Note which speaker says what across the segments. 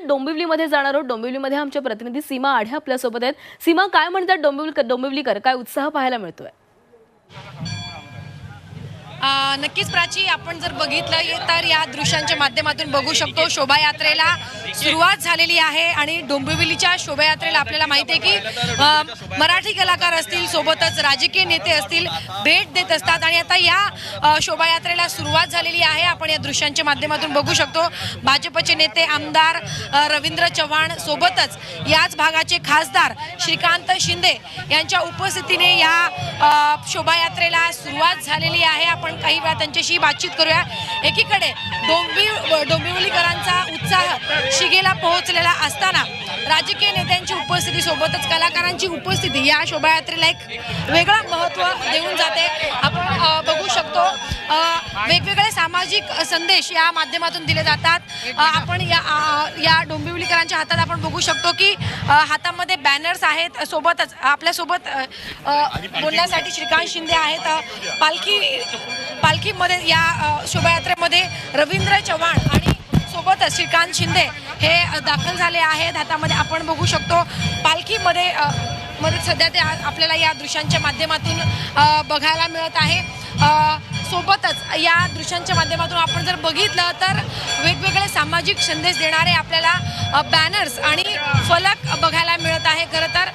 Speaker 1: थेट डोंबिवलीमध्ये जाणार आहोत. डोंबिवलीमध्ये आमच्या प्रतिनिधी सीमा आढे आपल्यासोबत आहेत. सीमा काय म्हणतात डोंबिवली डोंबिवलीकर? काय उत्साह पाहायला मिळतोय?
Speaker 2: नक्कीच प्राची आपण जर बघितलं तर या दृश्यांच्या माध्यमातून बघू शकतो शोभायात्रेला सुरुवात झालेली आहे आणि डोंबिवलीच्या शोभायात्रेला आपल्याला माहिती आहे की मराठी कलाकार असतील सोबतच राजकीय नेते असतील भेट देत असतात आणि आता या शोभायात्रेला सुरुवात झालेली आहे. आपण या दृश्यांच्या माध्यमातून बघू शकतो भाजपचे नेते आमदार रवींद्र चव्हाण सोबतच याच भागाचे खासदार श्रीकांत शिंदे यांच्या उपस्थितीने या शोभायात्रेला सुरुवात झालेली आहे. आपण काही वेळा त्यांच्याशी बातचीत करूया. एकीकडे डोंबी डोंबिवलीकरांचा उत्साह शिगेला पोहोचलेला असताना राजकीय नेत्यांची उपस्थिती सोबतच कलाकारांची उपस्थिती या शोभायात्रेला एक वेगळं महत्त्व देऊन जाते. आपण बघू शकतो वेगवेगळे सामाजिक संदेश या माध्यमातून दिले जातात. आपण या या डोंबिवलीकरांच्या हातात आपण बघू शकतो की हातामध्ये बॅनर्स आहेत. सोबतच आपल्यासोबत बोलण्यासाठी श्रीकांत शिंदे आहेत. पालखी पालखीमध्ये या शोभायात्रेमध्ये रवींद्र चव्हाण आणि सोबतच श्रीकांत शिंदे हे दाखल झाले आहेत. हातामध्ये आपण बघू शकतो पालखीमध्ये मध्ये सध्या ते आपल्याला या दृश्यांच्या माध्यमातून बघायला मिळत आहे. सोबतच या दृश्यांच्या माध्यमातून आपण जर बघितलं तर वेगवेगळे सामाजिक संदेश देणारे आपल्याला बॅनर्स आणि फलक बघायला मिळत आहे. खरं तर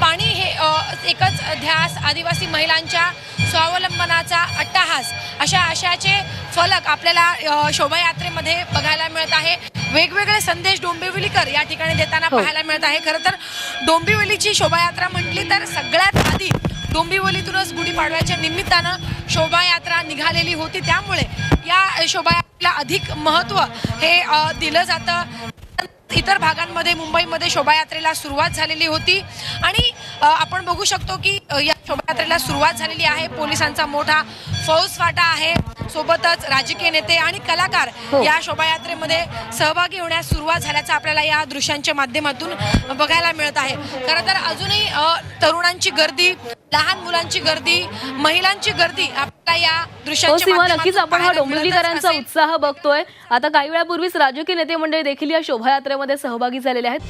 Speaker 2: पाणी हे एकच ध्यास आदिवासी महिलांच्या स्वावलंबनाचा अट्टाहास. अशा आशयाचे फलक आपल्याला शोभायात्रेमध्ये बघायला मिळत आहे. वेगवेगळे संदेश डोंबिवलीकर या ठिकाणी देताना
Speaker 1: हो.
Speaker 2: पाहायला मिळत आहे. खरं तर डोंबिवलीची शोभायात्रा म्हटली तर सगळ्यात आधी डोंबिवलीतूनच गुढीपाडव्याच्या निमित्तानं शोभायात्रा निघालेली होती. त्यामुळे या शोभायात्रेला अधिक महत्त्व हे दिलं जातं. इतर भागांमध्ये मुंबईमध्ये शोभायात्रेला सुरुवात झालेली होती. आणि आपण बघू शकतो की या शोभायात्रेला सुरुवात झालेली आहे. पोलिसांचा मोठा फौजफाटा आहे. सोबतच राजकीय नेते आणि कलाकार
Speaker 1: हो.
Speaker 2: या शोभायात्रेमध्ये सहभागी होण्यास सुरुवात झाल्याचं आपल्याला या दृश्यांच्या माध्यमातून बघायला मिळत आहे. खरं तर अजूनही तरुणांची गर्दी लहान मुलांची गर्दी महिलांची गर्दी आपल्याला या दृश्यांच्या
Speaker 1: हो, नक्कीच आपण हा डोंबिवलीकरांचा उत्साह बघतोय. आता काही वेळापूर्वीच राजकीय नेते मंडळी देखील या शोभायात्रेमध्ये सहभागी झालेले आहेत.